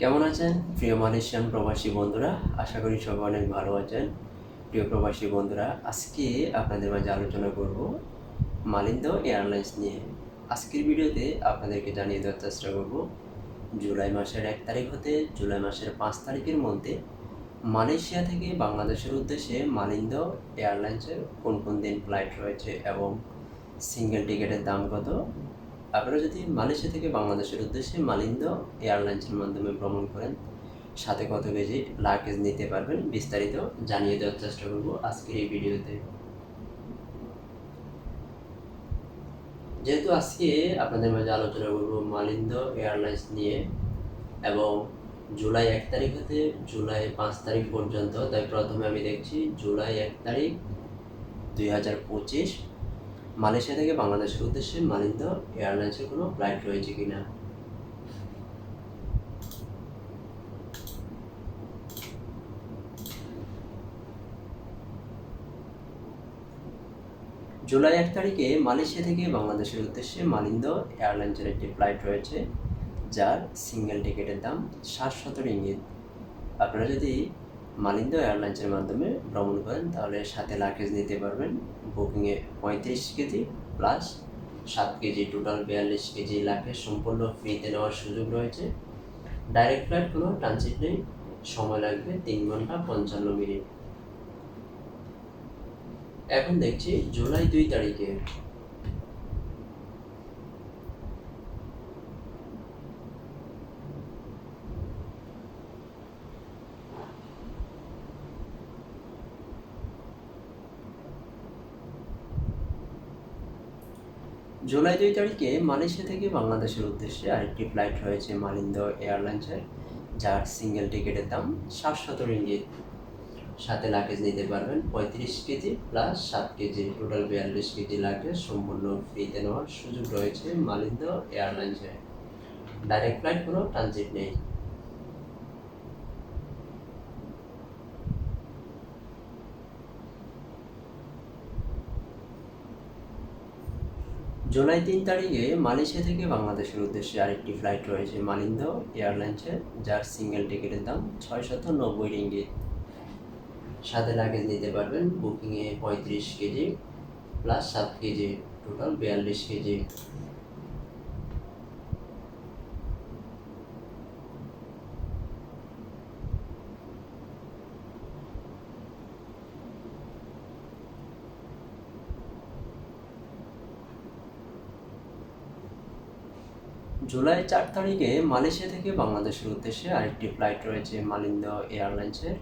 কেমন আছেন? প্রিয় মালয়েশিয়ান প্রবাসী বন্ধুরা, আশা করি সবাই অনেক ভালো আছেন। প্রিয় প্রবাসী বন্ধুরা, আজকে আপনাদের মাঝে আলোচনা করব মালিন্দ এয়ারলাইন্স নিয়ে। আজকের ভিডিওতে আপনাদেরকে জানিয়ে দেওয়ার চেষ্টা করব, জুলাই মাসের এক তারিখ হতে জুলাই মাসের পাঁচ তারিখের মধ্যে মালয়েশিয়া থেকে বাংলাদেশের উদ্দেশ্যে মালিন্দ এয়ারলাইন্সের কোন কোন দিন ফ্লাইট রয়েছে এবং সিঙ্গেল টিকিটের দাম কত? আপনারা যদি মালয়েশিয়া থেকে বাংলাদেশের উদ্দেশ্যে মালিন্দ এয়ারলাইন্সের মাধ্যমে ভ্রমণ করেন, সাথে কত কেজি লাগেজ নিতে পারবেন, বিস্তারিত জানিয়ে দেওয়ার চেষ্টা করব আজকের এই ভিডিওতে। যেহেতু আজকে আপনাদের মাঝে আলোচনা করব মালিন্দ এয়ারলাইন্স নিয়ে, এবং জুলাই এক তারিখ হতে জুলাই পাঁচ তারিখ পর্যন্ত, তাই প্রথমে আমি দেখছি জুলাই এক তারিখ দুই হাজার পঁচিশ মালয়েশিয়া থেকে বাংলাদেশের উদ্দেশ্যে মালিন্দ এয়ারলাইন্সের কোনো ফ্লাইট রয়েছে কিনা? জুলাই এক তারিখে মালয়েশিয়া থেকে বাংলাদেশের উদ্দেশ্যে মালিন্দ এয়ারলাইন্সের একটি ফ্লাইট রয়েছে, যার সিঙ্গেল টিকিটের দাম সাতশত রিঙ্গিত। আপনারা যদি মালিন্দ এয়ারলাইন্সের মাধ্যমে ভ্রমণ করেন, তাহলে সাথে লাগেজ নিতে পারবেন। বুকিংয়ে পঁয়ত্রিশ কেজি প্লাস সাত কেজি টোটাল বিয়াল্লিশ কেজি লাগেজ সম্পূর্ণ ফ্রিতে নেওয়ার সুযোগ রয়েছে। ডাইরেক্ট ফ্লাইট কোনো ট্রানজিট নেই, সময় লাগবে তিন ঘণ্টা পঞ্চান্ন মিনিট। এখন দেখছি জুলাই দুই তারিখে জুলাই দুই তারিখে মালয়েশিয়া থেকে বাংলাদেশের উদ্দেশ্যে আরেকটি ফ্লাইট রয়েছে মালিন্দ এয়ারলাইন্সের, যার সিঙ্গেল টিকিটের দাম সাতশত রিঙ্গিত। সাথে লাগেজ নিতে পারবেন পঁয়ত্রিশ কেজি প্লাস সাত কেজি টোটাল বিয়াল্লিশ কেজি লাগেজ সম্পূর্ণ ফ্রিতে নেওয়ার সুযোগ রয়েছে মালিন্দ এয়ারলাইন্সের ডাইরেক্ট ফ্লাইট কোনো ট্রানজিট নেই। জুলাই তিন তারিখে মালয়েশিয়া থেকে বাংলাদেশের উদ্দেশ্যে আরেকটি ফ্লাইট রয়েছে মালিন্দ এয়ারলাইন্সের যার সিঙ্গেল টিকিটের দাম ছয় শত নব্বই রিঙ্গিত সাথে লাগেজ নিতে পারবেন বুকিংয়ে পঁয়ত্রিশ কেজি প্লাস সাত কেজি টোটাল বিয়াল্লিশ কেজি। জুলাই চার তারিখে মালয়েশিয়া থেকে বাংলাদেশের উদ্দেশ্যে আরেকটি ফ্লাইট রয়েছে মালিন্দ এয়ারলাইন্সের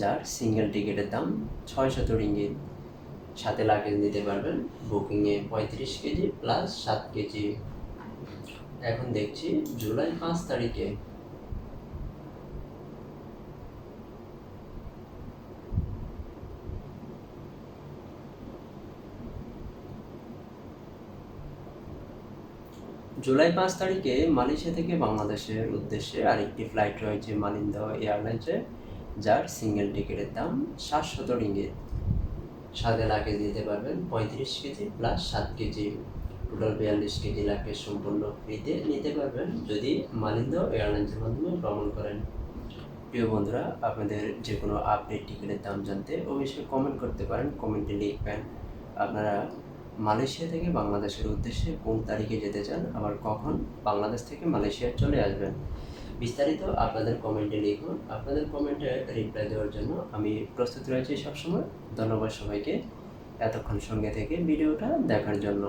যার সিঙ্গেল টিকিটের দাম ছয়শত রিঙ্গিত। সাথে লাগেজ নিতে পারবেন বুকিংয়ে পঁয়ত্রিশ কেজি প্লাস সাত কেজি। এখন দেখছি জুলাই পাঁচ তারিখে জুলাই পাঁচ তারিখে মালয়েশিয়া থেকে বাংলাদেশের উদ্দেশ্যে আরেকটি ফ্লাইট রয়েছে মালিন্দ এয়ারলাইন্সে যার সিঙ্গেল টিকিটের দাম সাতশত রিঙ্গিত। সাথে লাগেজ দিতে পারবেন পঁয়ত্রিশ কেজি প্লাস সাত কেজি। টোটাল বিয়াল্লিশ কেজি লাগেজ সম্পূর্ণ ফ্রিতে নিতে পারবেন যদি মালিন্দ এয়ারলাইন্সের মাধ্যমে ভ্রমণ করেন। প্রিয় বন্ধুরা, আপনাদের যে কোনো আপডেট টিকিটের দাম জানতে অবশ্যই কমেন্ট করতে পারেন কমেন্টে লিখবেন। আপনারা মালয়েশিয়া থেকে বাংলাদেশের উদ্দেশ্যে কোন তারিখে যেতে চান, আবার কখন বাংলাদেশ থেকে মালয়েশিয়া চলে আসবেন, বিস্তারিত আপনাদের কমেন্টে লিখুন। আপনাদের কমেন্টে রিপ্লাই দেওয়ার জন্য আমি প্রস্তুত রয়েছি সবসময়। ধন্যবাদ সবাইকে এতক্ষণ সঙ্গে থেকে ভিডিওটা দেখার জন্য।